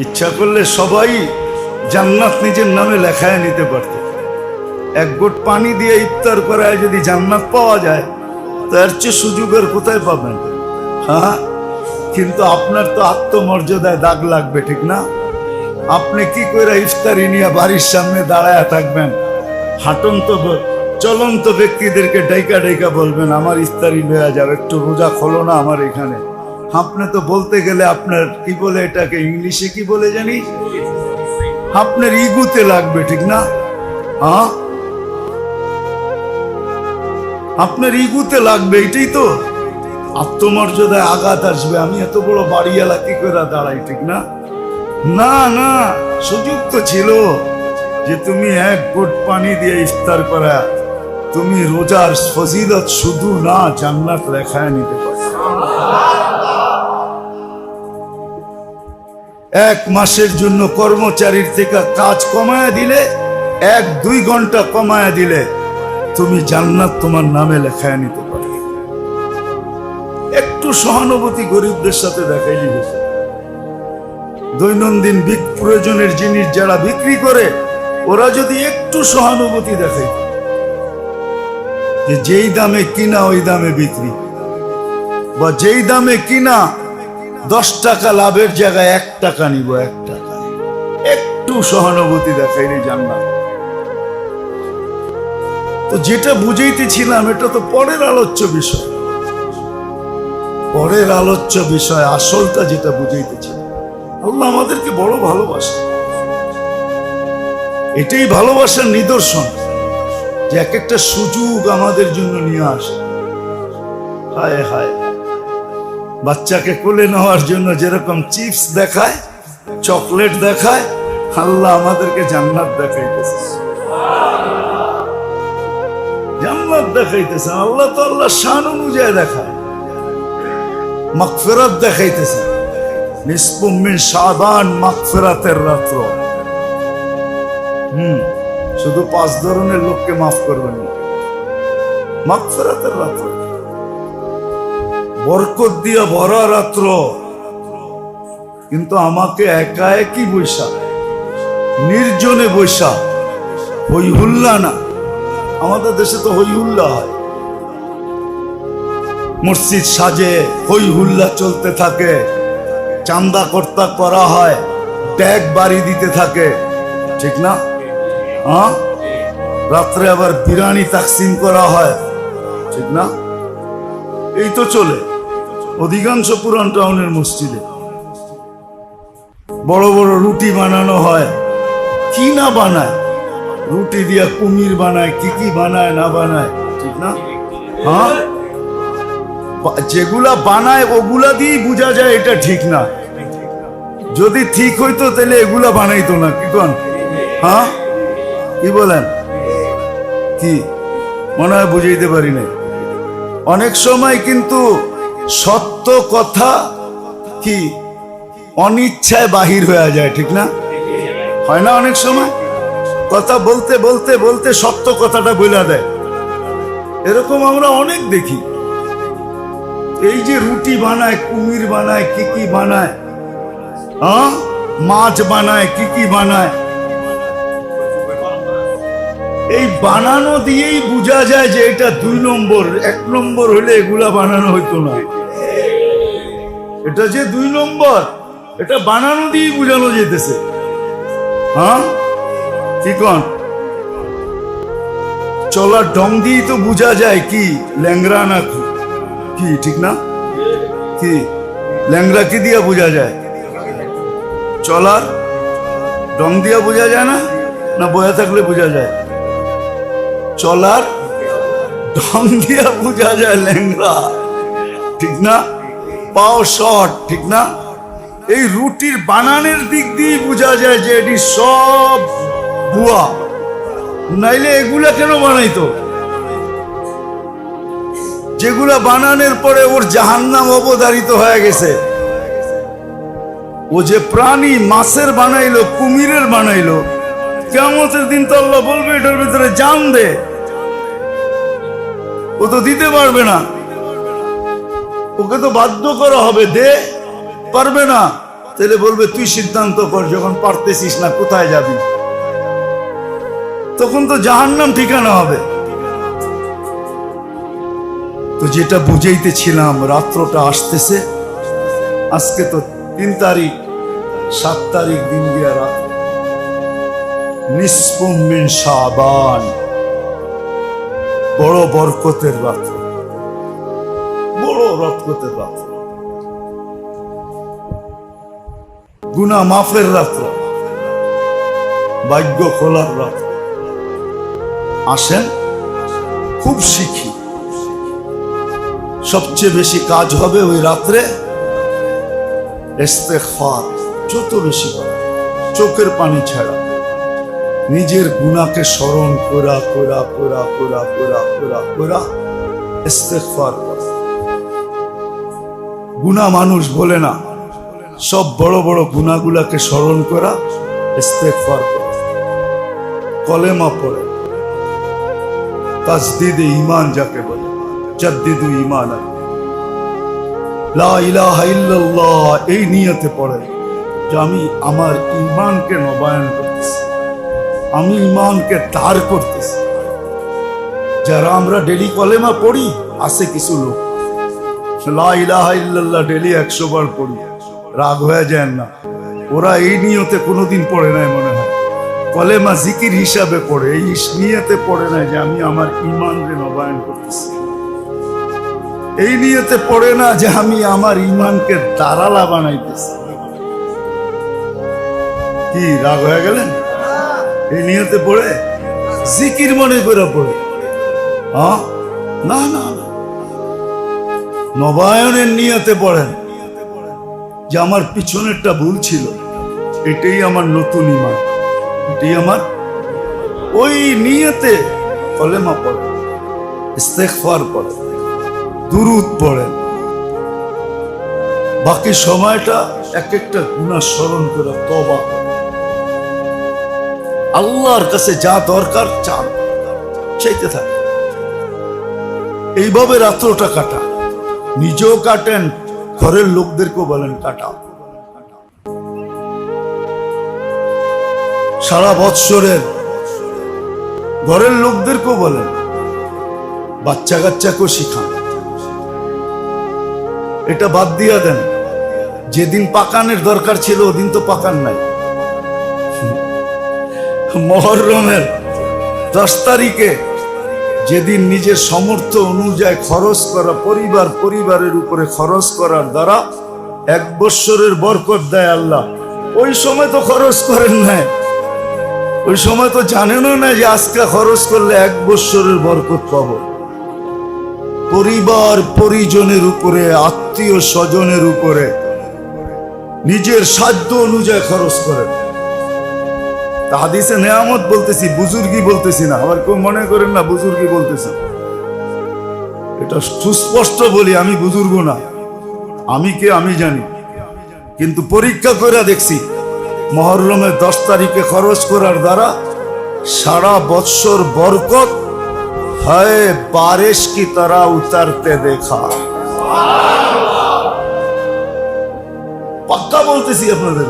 ইচ্ছা করলে সবাই জান্নাত নিজের নামে লেখায় নিতে পারত। এক গোট পানি দিয়ে ইফতার করায় যদি জান্নাত পাওয়া যায়, তার চেয়ে সুযোগের কোথায় পাবেন? হ্যাঁ? কিন্তু আপনার তো আত্মমর্যাদায় দাগ লাগবে, ঠিক না? আপনি কি করে ইফতারি নিয়ে বাড়ির সামনে দাঁড়ায় থাকবেন? হাঁটন্ত চলন্ত ব্যক্তিদেরকে ডাইকা ডাইকা বলবেন, আমার ইফতারি লয়া যাও একটু রোজা খোলো না আমার এখানে। আপনি তো বলতে গেলে আপনার কি বলে এটাকে ইংলিশে কি বলে জানি? আপনার ইগুতে লাগবে, ঠিক না? আপনার ইগুতে লাগবে, এটাই তো। আত্মমর্যাদায় আঘাত আসবে, আমি এত বড় বাড়িওয়ালা কি করে দাঁড়াই, ঠিক না? না না, সুযোগ তো ছিল যে তুমি এক গোট পানি দিয়ে ইফতার করা। তুমি রোজার ফজিলত শুধু না জান্নাত লেখায় নিতে পারো। এক মাসের জন্য কর্মচারীর থেকে কাজ কমায় দিলে, এক দুই ঘণ্টা কমায় দিলে, তুমি জান্নাত তোমার নামে লেখায় নিতে পারো একটু সহানুভূতি গরিবদের সাথে দেখাইলি হয়েছে দৈনন্দিন প্রয়োজনের জিনিস যারা বিক্রি করে, ওরা যদি একটু সহানুভূতি দেখাই যে যেই দামে কিনা, ওই দামে বিক্রি। বা যেই দামে কিনা দশ টাকা লাভের জায়গায় এক টাকা নিব, এক টাকা। একটু সহানুভূতি দেখাইনি জানলাম তো যেটা বুঝাইতেছিলাম, এটা তো পরের আলোচ্য বিষয়। পরের আলোচ্য বিষয়, আসলটা যেটা বুঝাইতেছিলাম। আল্লাহ আমাদেরকে বড় ভালোবাসে। এটাই ভালোবাসার নিদর্শন যে এক একটা সুযোগ আমাদের জন্য নিয়ে আসে। হায় হায়। বাচ্চাকে কোলে নেওয়ার জন্য যেরকম চিপস দেখায়, চকলেট দেখায়, আল্লাহ আমাদেরকে জান্নাত দেখাইতেছে। জান্নাত দেখাইতেছে, আল্লাহ তো আল্লাহ শান অনুযায়ী দেখায়। মাগফিরাত দেখাইতেছে। নিষ্পুমিন সাবান মাগফিরাতের রাত্র। হুম, শুধু পাঁচ ধরনের লোককে মাফ করবেন না। মাগফিরাতের রাত্র। বরকত দিয়া ভরা রাত্র। কিন্তু আমাকে একা একই বৈশা নির্জনে বৈশা হই হুল্লা না। আমাদের দেশে তো হই হুল্লা হয়। মসজিদ সাজে হই হুল্লা চলতে থাকে। চান্দা কর্তা করা হয়, ট্যাগ বাড়ি দিতে থাকে। ঠিক না? হ্যাঁ? রাত্রে আবার বিরানি তাকসিম করা হয়। ঠিক না? এই তো চলে। অধিকাংশ পুরান টাউনের মসজিদে। বড় বড় রুটি বানানো হয়। কি না বানায়? রুটি দিয়া কুমির বানায়, কি কি বানায়, না বানায়? ঠিক না? হ্যাঁ? যেগুলা বানায়, ওগুলা দিয়েই বোঝা যায় এটা ঠিক না। যদি ঠিক হইতো, তাহলে এগুলা বানাইতো না, কি কন? হ্যাঁ? কি বলেন? কি? মনে হয় বুঝাইতে পারি না অনেক সময় কিন্তু সত্য কথা কি? অনিচ্ছায় বাহির হয়ে যায়, ঠিক না? হয় না অনেক সময়? কথা বলতে বলতে বলতে সত্য কথাটা বলে দেয়। এরকম আমরা অনেক দেখি। এই যে রুটি বানায়, কুমির বানায়, কি কি বানায় হ্যাঁ? মাছ বানায়, কি কি বানায়। এই বানানো দিয়েই বোঝা যায় যে এটা দুই নম্বর, এক নম্বর হলে এগুলা বানানো হইতো না। এটা যে দুই নম্বর, এটা বানানো দিয়েই বোঝানো যেতেছে। হ্যাঁ? কি কন? চলার ডং দিয়েই তো বোঝা যায় কি ল্যাংরা না কি? ঠিক না? কি? ল্যাংরা কি দিয়া বোঝা যায়। চলার ডং দিয়া বোঝা যায় না? না বয়া থাকলে বোঝা যায়? চলার ঢং দিয়া বোঝা যায় ল্যাংরা ঠিক না? পাও শর্ট ঠিক না? এই রুটির বানানের দিক দিয়ে বোঝা যায় যে এটি সব বুয়া নাইলে এগুলা কেন বানাইতো? যেগুলা বানানোর পরে ওর জাহান্নাম অবধারিত হয়ে গেছে। ও যে প্রাণী মাছের বানাইলো, কুমিরের বানাইলো কেমতের দিন তো আল্লাহ বলবে এটার ভিতরে জান দে। ও তো দিতে পারবে না। ওকে তো বাধ্য করা হবে, দে। পারবে না। তাহলে বলবে, তুই সিদ্ধান্ত কর, যখন পারতেছিস না, কোথায় যাবি? তখন তো জাহান্নাম ঠিকানা হবে। তো যেটা বুঝাইতেছিলাম, রাত্রটা আসতেছে। আজকে তো তিন তারিখ, সাত তারিখ দিন দিয়া রাত। নিষ্পুমিন সাবান বড় বরকতের রাত্র বড় বরকতের রাত্র গুনা মাফের রাত্র ভাগ্য খোলার রাত্র আসেন, খুব শিখি। সবচেয়ে বেশি কাজ হবে ওই রাত্রে ইস্তেগফার, যত বেশি চোখের পানি ছাড়া। নিজের গুণাকে স্মরণ করা করা করা করা করা করা করা, ইস্তেগফার করা। গুনা মানুষ বলে না। সব বড় বড় গুনাগুলাকে স্মরণ করা কলেমা পড়ে। তাজদিদে ইমান যাকে বলে, জাদ্দিদু ইমান এই নিয়তে পড়ে যে আমি আমার ইমানকে নবায়ন করতেছি। আমি ইমানকে তার করতেছি। যারা আমরা ডেলি কলেমা পড়ি, আছে কিছু লোক। ডেলি একশো বার পড়ি। রাগ হয়ে যায় না। ওরা এই নিয়তে কোনোদিন পড়ে নাই মনে হয়। কলেমা জিকির হিসাবে পড়ে, এই নিয়তে পড়ে নাই যে আমি আমার ইমানকে নবায়ন করতেছি। এই নিয়তে পড়ে না যে আমি আমার ইমানকে দাঁড়ালা বানাইতেছি। কি, রাগ হয়ে গেলেন? এই নিয়তে পড়ে? জিকির মনে করে পড়ে। হ্যাঁ না না। নবায়নের নিয়তে পড়েন, যে আমার পিছনেরটা ভুল ছিল। এটাই আমার নতুন ইমান। এটাই আমার ওই নিয়তে কলেমা পড়ে ইস্তেগফার পড়ে দুরুদ পড়েন। বাকি সময়টা এক একটা গুণা স্মরণ করে তবা আল্লাহর কাছে যা দরকার চান, চাইতে থাকে এইভাবে রাত্রটা কাটা নিজেও কাটেন, ঘরের লোকদেরকেও বলেন কাটা সারা বৎসরের ঘরের লোকদেরকেও বলেন বাচ্চা কাচ্চাকেও শিখান। এটা বাদ দিয়া দেন, যেদিন পাকানের দরকার ছিল ওদিন তো পাকান নাই। মহরমের দশ তারিখে যেদিন নিজের সমর্থ অনুযায়ী খরচ করা পরিবার পরিবারের উপরে খরচ করার দ্বারা এক বৎসরের বরকত দেয় আল্লাহ। ওই সময় তো খরচ করেন নাই। ওই সময় তো জানেনও না যে আজকে খরচ করলে এক বৎসরের বরকত পাবো। পরিবার পরিজনের উপরে, আত্মীয় স্বজনের উপরে নিজের সাধ্য অনুযায়ী খরচ করেন। তা হাদিসে নেয়ামত বলতেছি, বুজুর্গি বলতেছি না। আবার কেউ মনে করেন না বুজুর্গি বলতেছে। এটা সুস্পষ্ট বলি, আমি বুজুর্গ না। আমি কে আমি জানি। কিন্তু পরীক্ষা করে দেখছি, মহরমের দশ তারিখে খরচ করার দ্বারা সারা বৎসর বরকত হয় বারিশ কি তারা উতারতে দেখা। পাক্কা বলতেছি আপনাদের।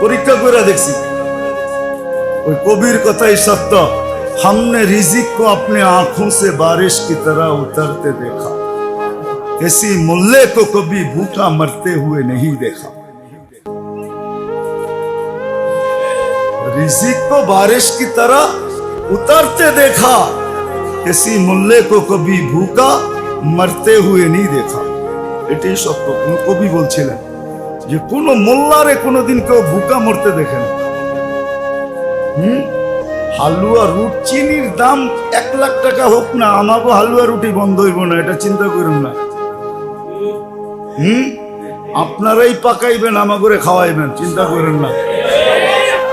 পরীক্ষা করে দেখছি। ওই কবির কথাই সত্য हमने रिजिक को अपने आंखों से बारिश की तरह उतरते देखा किसी मुल्ले को कभी भूखा मरते हुए नहीं देखा रिजिक को बारिश की तरह उतरते देखा किसी मुल्ले को कभी भूखा मरते हुए नहीं देखा এটাই সত্য কোন কবি বলছিলেন যে কোন মোল্লারে কোনোদিন কেউ ভুকা মরতে দেখে না হুম? হালুয়া রুট চিনির দাম এক লাখ টাকা হোক না আমাকে হালুয়া রুটি বন্ধ হইব না, এটা চিন্তা করুন না। হুম? আপনারাই পাকাইবেন আমাকে খাওয়াইবেন, চিন্তা করেন না।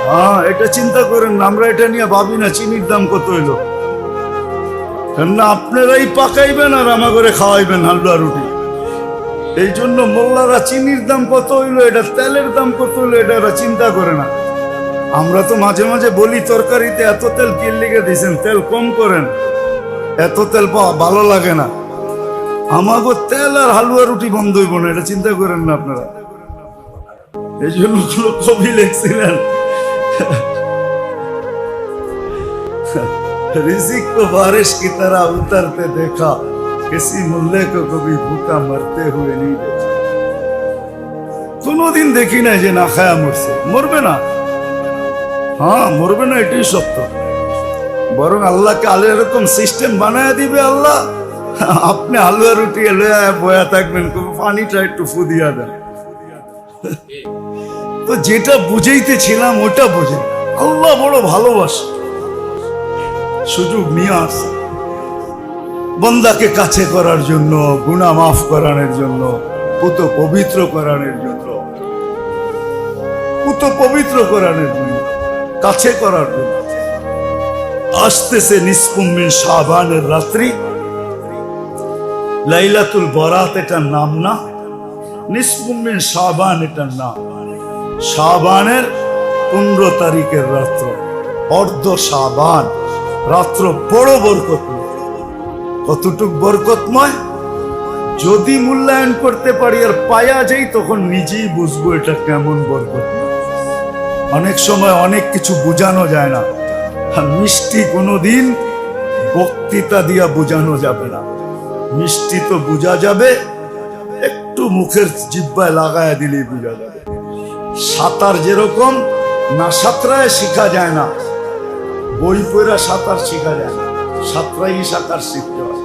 হ্যাঁ এটা চিন্তা করেন না, আমরা এটা নিয়ে ভাবি না চিনির দাম কত হইল। কেননা আপনারাই পাকাইবেন আর আমাকে খাওয়াইবেন হালুয়া রুটি। এই জন্য মোল্লারা চিনির দাম কত হইল, এটা তেলের দাম কত হইল, এটা চিন্তা করে না। আমরা তো মাঝে মাঝে বলি তরকারিতে এত তেল কি লিখে দিয়েছেন তেল কম করেন এত তেল পাওয়া ভালো লাগে না আমাকে তেল আর হালুয়া রুটি বন্ধ হইব না এটা চিন্তা করেন না আপনারা এই জন্য কোনো কবি লিখছিলেন रिजिक को बारिश की तरह उतरते देखा किसी मुल्ले को कभी भूखा मरते हुए नहीं देखा কোনোদিন দেখি না যে না খায়া মরছে মরবে না হ্যাঁ মরবে না, এটাই সত্য। বরং আল্লাহকে আলু এরকম সিস্টেম বানায় দিবে আল্লাহ। আপনি আলুয়া রুটি লয়া বয়া থাকবেন পানিটা একটু ফুদিয়া দেন। তো যেটা বুঝাইতেছিলাম, ওটা বুঝে। আল্লাহ বড় ভালোবাসে। সুযোগ নিয়ে আসে। বন্দাকে কাছে করার জন্য গুণা মাফ করানোর জন্য, পুত পবিত্র করানোর জন্য, পুত পবিত্র করানোর জন্য। কাছে করার জন্য। আসতেছে নিষ্কুম্মিন শাহবানের রাত্রি। লাইলাতুল বরাত এটার নাম না। নিষ্কুম্মিন শাহবান এটার নাম। শাহবানের পনেরো তারিখের রাত্র। অর্ধ শাহবান। রাত্র বড় বরকতময়। কতটুক বরকতময়? যদি মূল্যায়ন করতে পারি আর পায়া যাই, তখন নিজেই বুঝব এটা কেমন বরকতময়। অনেক সময় অনেক কিছু বোঝানো যায় না। মিষ্টি কোনো দিন বক্তৃতা দিয়া বোঝানো যাবে না। মিষ্টি তো বোঝা যাবে, একটু মুখের জিব্বায় লাগায় দিলেই বোঝা যাবে। সাঁতার যেরকম না সাঁতরায় শেখা যায় না, বই পড়া সাঁতার শেখা যায় না। সাঁতরাই সাঁতার শিখতে হয়।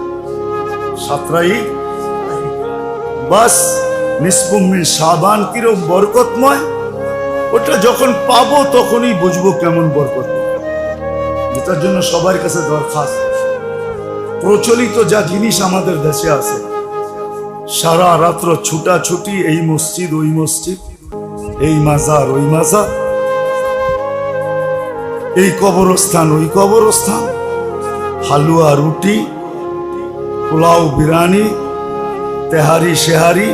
সাঁতরাই বাস নিষ্পুম্মিন সাবান কিরম বরকতময়। ওটা যখন পাবো তখনই বুঝব কেমন বরকত। যেটার জন্য সবার কাছে দরখাস্ত প্রচলিত যা জিনিস আমাদের দেশে আছে, সারা রাত্র ছুটাছুটি এই মসজিদ, ওই মসজিদ, এই মাজার, ওই মাজার, এই কবরস্থান, ওই কবরস্থান, হালুয়া, রুটি, পোলাও, বিরিয়ানি, তেহারি সেহারি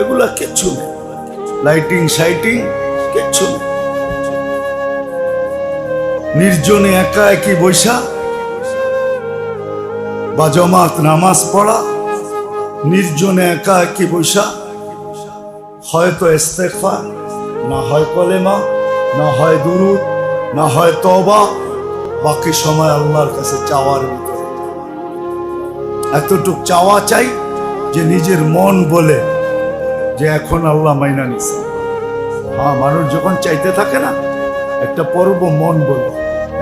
এগুলা কিচ্ছু নেই। লাইটিং সাইটিং কিচ্ছু নির্জনে একা একই বৈশা। বা জমাত নামাজ পড়া, নির্জনে একা একই বৈশা। হয়তো ইস্তেকফা না হয় কলেমা, না হয় দুরুদ, না হয় তবা বাকি সময় আল্লাহর কাছে চাওয়ার ভিতরে এতটুক চাওয়া চাই যে নিজের মন বলে যে এখন আল্লাহ মাইনা নিছে। হ্যাঁ মানুষ যখন চাইতে থাকে না, একটা পর্ব মন বলে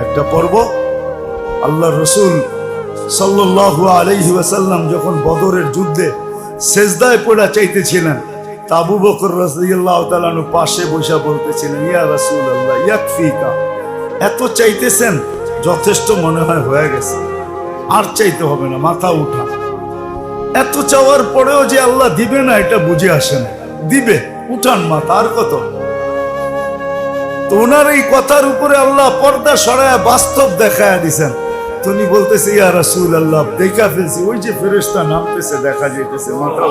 একটা পর্ব আল্লাহ রসুল সাল্লাহ আলাইহি ওয়াসাল্লাম যখন বদরের যুদ্ধে সেজদায় পড়া চাইতেছিলেন, তাবু বকর রাজিয়াল্লাহ তালানু পাশে বসে বলতেছিলেন, ইয়া রাসূল আল্লাহ ইয়াকফিকা। এত চাইতেছেন, যথেষ্ট মনে হয় হয়ে গেছে। আর চাইতে হবে না, মাথা উঠা। এত চাওয়ার পরেও যে আল্লাহ দিবে না, এটা বুঝে আসে না। দিবে, উঠান মাথা, আর কত? ওনার এই কথার উপরে আল্লাহ পর্দা সরায় বাস্তব দেখায় দিছেন। তুমি বলতেছে, ইয়া রাসূল আল্লাহ দেখা ফেলছি। ওই যে ফেরেশতা নামতেছে, দেখা যাইতেছে মাথা।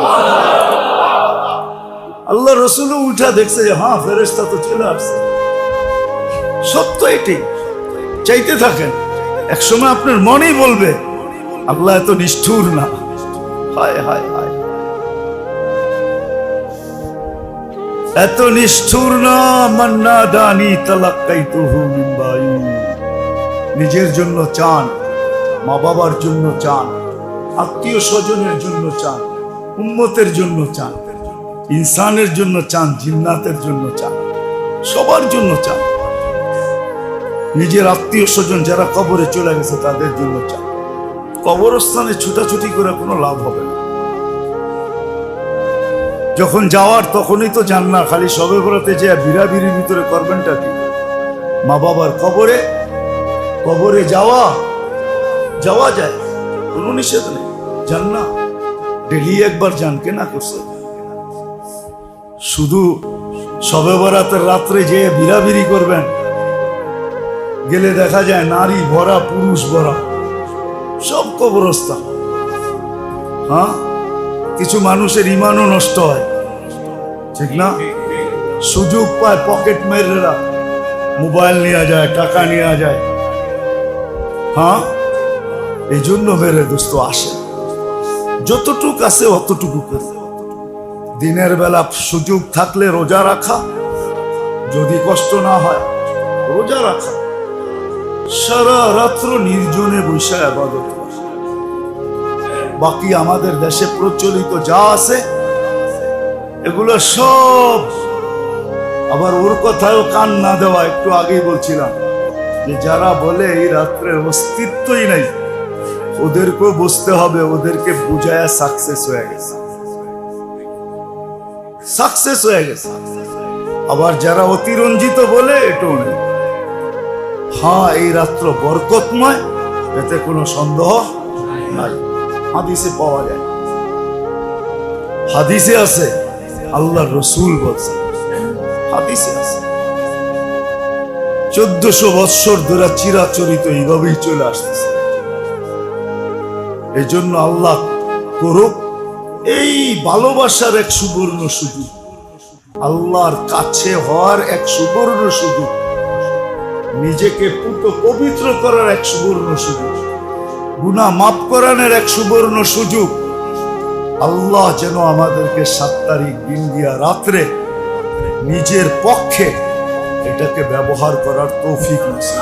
আল্লাহ রসুলও উঠা দেখছে যে হ্যাঁ ফেরেশতা তো চলে আসছে। সত্য এটি। চাইতে থাকেন, একসময় আপনার মনেই বলবে, আল্লাহ এত নিষ্ঠুর না। হায় হায়। এত নিষ্ঠুর না? মান্না দানি তালাক্কাই নিজের জন্য চান, মা বাবার জন্য চান, আত্মীয় স্বজনের জন্য চান উন্মতের জন্য চান, ইনসানের জন্য চান, জিন্নাতের জন্য চান, সবার জন্য চান। নিজের আত্মীয় স্বজন যারা কবরে চলে গেছে তাদের জন্য চান। কবরস্থানে ছুটাছুটি করে কোনো লাভ হবে না। যখন যাওয়ার তখনই তো যান না খালি সবে বেড়াতে যে বিড়াবিড়ির ভিতরে করবেনটা কি? মা বাবার কবরে কবরে যাওয়া যাওয়া যায়। কোনো নিষেধ নেই। যান না। ডেলি একবার যান কে না করছে। শুধু সবে বরাতের রাত্রে যে বিড়াবিড়ি করবেন। গেলে দেখা যায় নারী ভরা, পুরুষ ভরা। সব কবরস্থান। হ্যাঁ? কিছু মানুষের ইমানও নষ্ট হয়। ঠিক না? সুযোগ পায় পকেট মেরেরা। মোবাইল নেওয়া যায়, টাকা নেওয়া যায়। হ্যাঁ? এই জন্য মেরে দোস্ত, আসে। যতটুক আছে অতটুকু করে। দিনের বেলা সুযোগ থাকলে রোজা রাখা, যদি কষ্ট না হয়, রোজা রাখা। সারা রাত্র নির্জনে বৈশা আবাদত। বাকি আমাদের দেশে প্রচলিত যা আছে, এগুলো সব আবার ওর কথাও কান না দেওয়া, একটু আগেই বলছিলাম যে যারা বলে এই রাত্রের অস্তিত্বই নাই, ওদেরকেও বুঝতে হবে, ওদেরকে বুঝায় সাকসেস হয়ে গেছে। সাকসেস হয়ে গেছে। আবার যারা অতিরঞ্জিত বলে, এটাও নেই। হ্যাঁ এই রাত্র বরকতময়, এতে কোনো সন্দেহ নাই। হাদিসে পাওয়া যায়। হাদিসে আছে আল্লাহ রসুল বলছে। হাদিসে আছে। চোদ্দশো বৎসর ধরে চিরাচরিত এইভাবেই চলে আসতেছে। এই জন্য আল্লাহ করুক, এই ভালোবাসার এক সুবর্ণ সুযোগ। আল্লাহর কাছে হওয়ার এক সুবর্ণ সুযোগ। নিজেকে পুত পবিত্র করার এক সুবর্ণ সুযোগ। গুণা মাফ করানোর এক সুবর্ণ সুযোগ। আল্লাহ যেন আমাদেরকে সাত তারিখ দিন দিয়া রাত্রে নিজের পক্ষে এটাকে ব্যবহার করার তৌফিক আছে